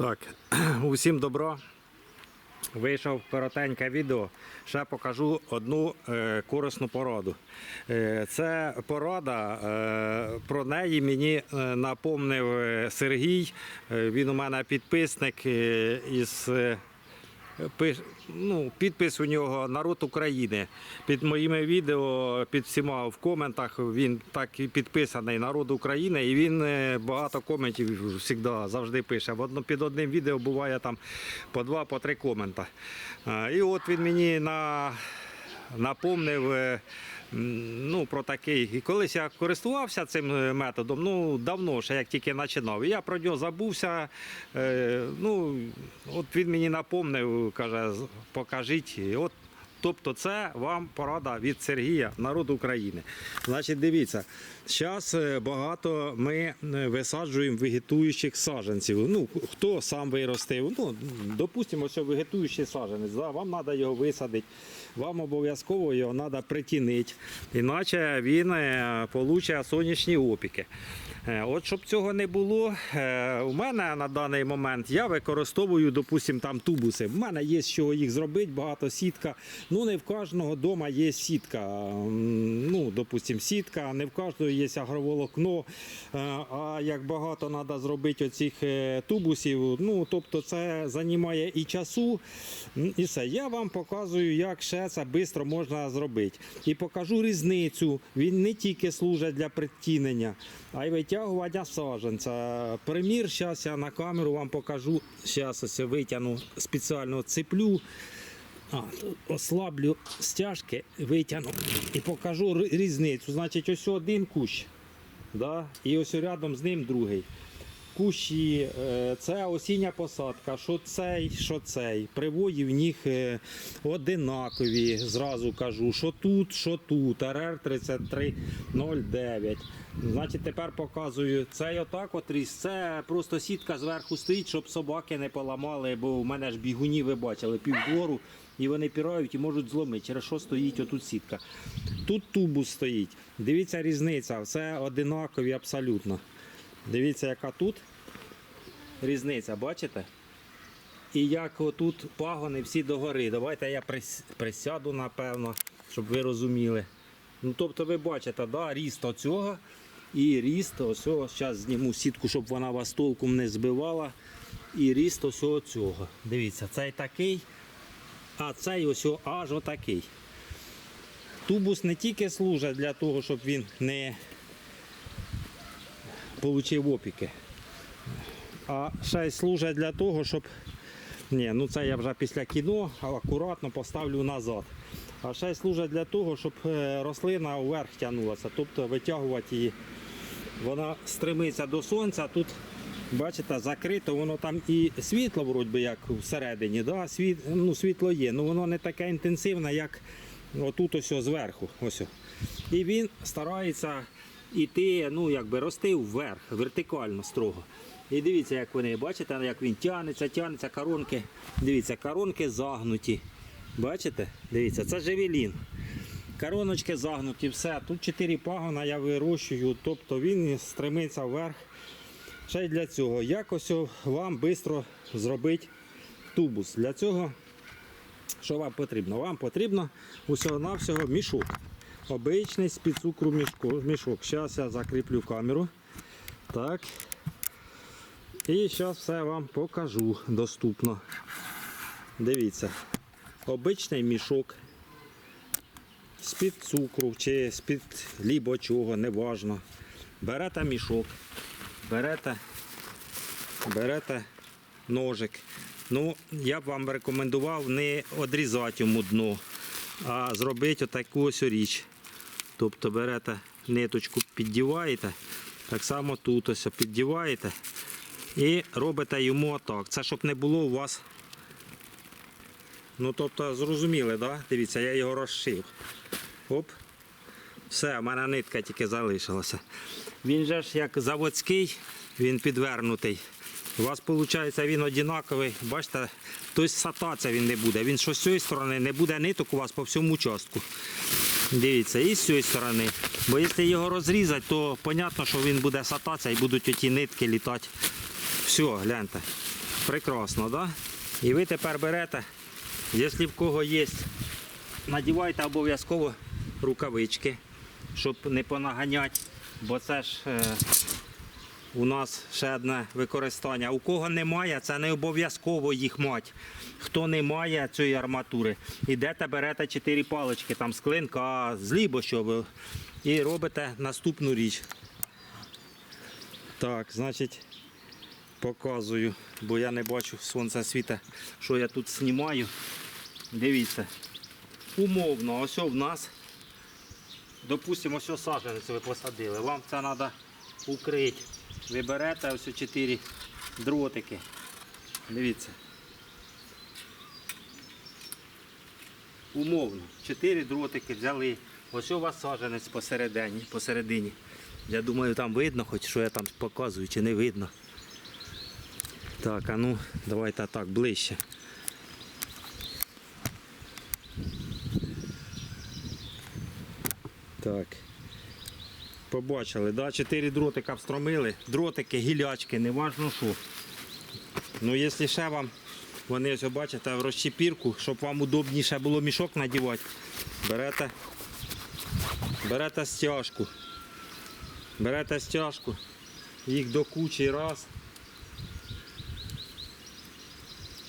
Так, усім добро. Вийшов коротеньке відео. Ще покажу одну е, корисну породу. Е, це порада. Е, про неї мені е, напомнив е, Сергій. Е, він у мене підписник е, із. Е, ну, підпис у нього народ України. Під моїми відео, під всіма в коментах він так і підписаний народ України, і він е, багато коментів завжди, завжди пише. Під одним відео буває там по два, по три комента. І от він мені на, напомнив. Ну, про такий. І колись я користувався цим е, методом, ну давно ще як тільки починав. Я про нього забувся. Е, ну, от він мені напомнив, каже, покажіть. От, тобто, це вам порада від Сергія, народу України. Значить, дивіться, зараз багато ми е, висаджуємо вегетуючих саджанців. Ну, хто сам виростив, ну, допустимо, що вегетуючий саджанець, да, вам треба його висадити. Вам обов'язково його треба притінити, іначе він е, получить сонячні опіки. Е, От щоб цього не було, е, у мене на даний момент я використовую, допустимо, там тубуси. В мене є з чого їх зробити, багато сітка. Ну не в кожного вдома є сітка. Ну, допустимо, сітка, не в кожного є агроволокно. Е, А як багато треба зробити оцих тубусів, ну тобто це займає і часу, і все. Я вам показую, як ще це швидко можна зробити. І покажу різницю. Він не тільки служить для притінення, а й витягування саджанця. Примір, зараз я на камеру вам покажу. Зараз ось витягну спеціально цеплю. Ослаблю стяжки, витягну і покажу різницю. Значить, ось один кущ, да? і ось рядом з ним другий. Кущі, е, це осіння посадка, що цей, що цей. Привої в них е, одинакові, зразу кажу, що тут, що тут. РР 3309. Значить, тепер показую цей отак от ріс. Це просто сітка зверху стоїть, щоб собаки не поламали, бо в мене ж бігуні, ви бачили, півдвору, і вони пірають і можуть зломити. Через що стоїть отут сітка. Тут тубус стоїть. Дивіться різниця, все одинакові абсолютно. Дивіться, яка тут різниця, бачите? І як отут пагони всі догори. Давайте я присяду, напевно, щоб ви розуміли. Ну, тобто ви бачите, да, ріст оцього і ріст ось. Зараз зніму сітку, щоб вона вас толком не збивала. І ріст ось цього. Дивіться, цей такий, а цей ось аж отакий. Тубус не тільки служить для того, щоб він не отримав опіки, а ще й служить для того, щоб. Ні, ну це я вже після кіно акуратно поставлю назад. А ще й служить для того, щоб е, рослина вверх тягнулася, тобто витягувати її. Вона стремиться до сонця. Тут, бачите, закрито, воно там і світло, вроді би, як всередині. Да? Світ, ну, світло є, але воно не таке інтенсивне, як отут ось зверху. Ось. І він старається йти, ну, якби рости вверх, вертикально строго. І дивіться, як вони, бачите, як він тягнеться, тягнеться, коронки. Дивіться, коронки загнуті. Бачите? Дивіться, це живелін. Короночки загнуті, все. Тут 4 пагона я вирощую, тобто він стремиться вверх. Ще й для цього. Як ось вам швидко зробити тубус. Для цього, що вам потрібно? Вам потрібно усього-навсього мішок. Обичний з-під цукру мішок. Зараз я закріплю камеру. Так. І зараз все вам покажу доступно. Дивіться. Обичний мішок з-під цукру чи з-під лібо чого, неважно. Берете мішок, берете, берете ножик. Ну, я б вам рекомендував не одрізати йому дно, а зробити отаку ось річ. Тобто берете ниточку, піддіваєте, так само тут ось піддіваєте і робите йому отак. Це щоб не було у вас. Ну, тобто, зрозуміли, да? Дивіться, я його розшив. Оп. Все, в мене нитка тільки залишилася. Він же ж як заводський, він підвернутий. У вас виходить він однаковий. Бачите, тобто сататися він не буде. Він що з цієї сторони не буде ниток у вас по всьому участку. Дивіться, і з цієї сторони. Бо якщо його розрізати, то зрозуміло, що він буде сататися і будуть оті нитки літати. Все, гляньте. Прекрасно? Да? І ви тепер берете, якщо в кого є, надівайте обов'язково рукавички, щоб не понаганяти, бо це ж е, у нас ще одне використання. У кого немає, це не обов'язково їх мати. Хто не має цієї арматури, ідете, берете чотири палички, там з клинка, з що і робите наступну річ. Так, значить, показую, бо я не бачу сонця світа, що я тут знімаю. Дивіться. Умовно, ось в нас, допустимо, ось саджанець ви посадили. Вам це треба укрити. Ви берете ось чотири дротики. Дивіться. Умовно, чотири дротики взяли. Ось у вас посередині. посередині. Я думаю, там видно, хоч що я там показую, чи не видно. Так, а ну, давайте так, ближче. Так. Побачили, да? Чотири дротика встромили. Дротики, гілячки, неважно що. Ну, якщо ще вам, вони ось бачите, в розчепірку, щоб вам удобніше було мішок надівати, берете, берете стяжку. Берете стяжку, їх до кучі раз.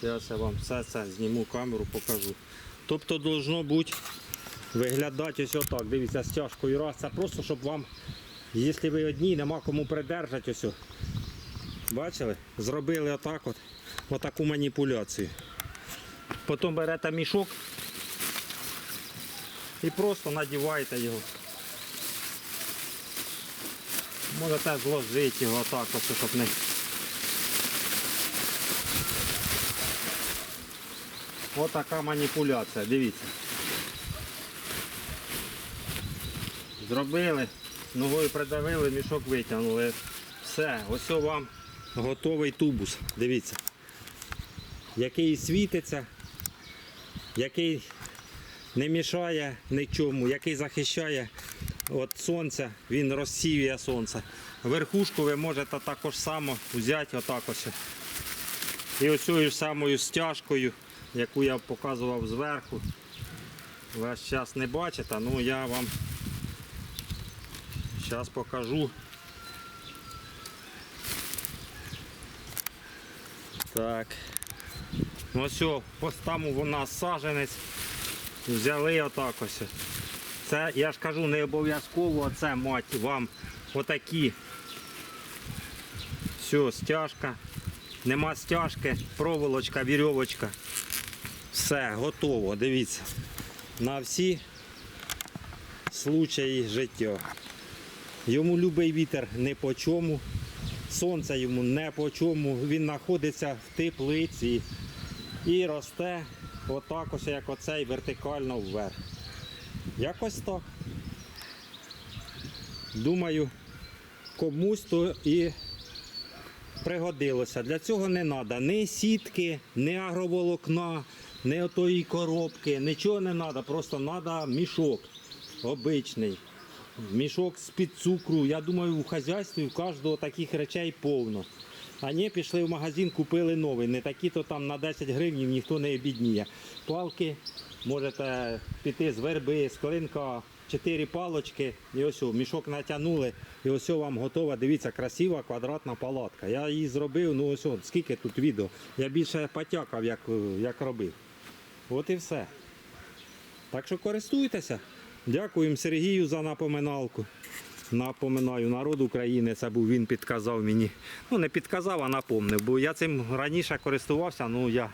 Зараз я вам все це зніму камеру, покажу. Тобто должно бути виглядати ось отак. Дивіться, стяжкою раз. Це просто, щоб вам, якщо ви одні, нема кому придержати ось. Бачили? Зробили отак от, отаку маніпуляцію. Потім берете мішок і просто надіваєте його. Можете зложити його отак, ось, щоб не. Отака маніпуляція, дивіться. Зробили, ногою придавили, мішок витягнули. Все, ось вам готовий тубус. Дивіться. Який світиться, який не мішає нічому, який захищає від сонця, він розсіює сонце. Верхушку ви можете також само взяти отак ось. І оцією ж самою стяжкою, яку я показував зверху. Ви зараз не бачите, ну я вам зараз покажу. Так. Ну ось, там у нас саженець. Взяли отак ось. Це, я ж кажу, не обов'язково це мать вам отакі. Все, стяжка. Нема стяжки, проволочка, вірьовочка. Все, готово, дивіться. На всі случаї життя. Йому любий вітер не по чому, сонце йому не по чому. Він знаходиться в теплиці і росте отак ось, як оцей вертикально вверх. Якось так. Думаю, комусь то і пригодилося. Для цього не треба ні сітки, ні агроволокна, ні отої коробки, нічого не треба, просто треба мішок обичний. Мішок з-під цукру. Я думаю, у хазяйстві у кожного таких речей повно. А ні, пішли в магазин, купили новий. Не такі, то там на 10 гривень ніхто не обідніє. Палки можете піти з верби, з клинка, 4 палочки, і ось мішок натягнули, і ось вам готова. Дивіться, красива квадратна палатка. Я її зробив, ну ось скільки тут відео. Я більше потякав, як, як робив. От і все. Так що користуйтеся. Дякуємо Сергію за напоминалку. Напоминаю, народ України, це був він підказав мені. Ну не підказав, а напомнив, бо я цим раніше користувався, ну я.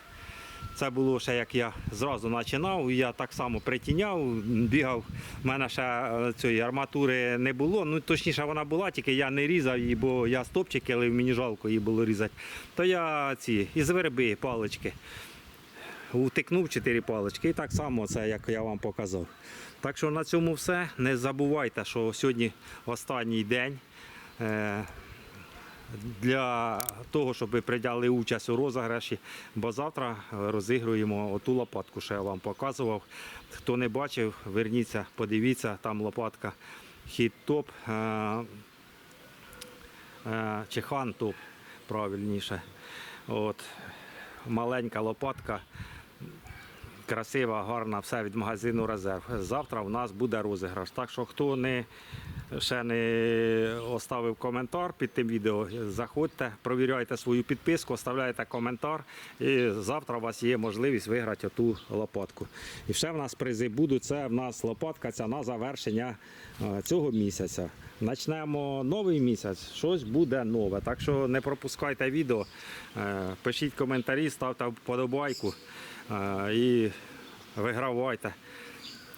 Це було ще як я зразу починав, я так само притіняв, бігав. У мене ще е, цієї арматури не було. Ну точніше вона була, тільки я не різав її, бо я стопчики, але мені жалко її було різати. То я ці із верби палички втикнув чотири палички. І так само це, як я вам показав. Так що на цьому все. Не забувайте, що сьогодні останній день. Для того, щоб прийняли участь у розіграші, бо завтра розігруємо оту лопатку, що я вам показував. Хто не бачив, верніться, подивіться, там лопатка хіт-топ е, е, чи хан-топ, правильніше. От, маленька лопатка. Красива, гарна, все від магазину резерв. Завтра у нас буде розіграш. Так що хто не ще не оставив коментар під тим відео, заходьте, провіряйте свою підписку, оставляйте коментар. І завтра у вас є можливість виграти оту лопатку. І ще в нас призи будуть. Це в нас лопатка ця на завершення е, цього місяця. Почнемо новий місяць, щось буде нове. Так що не пропускайте відео, е, пишіть коментарі, ставте вподобайку е, і вигравайте.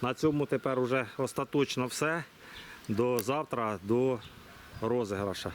На цьому тепер уже остаточно все. До завтра, до розіграша.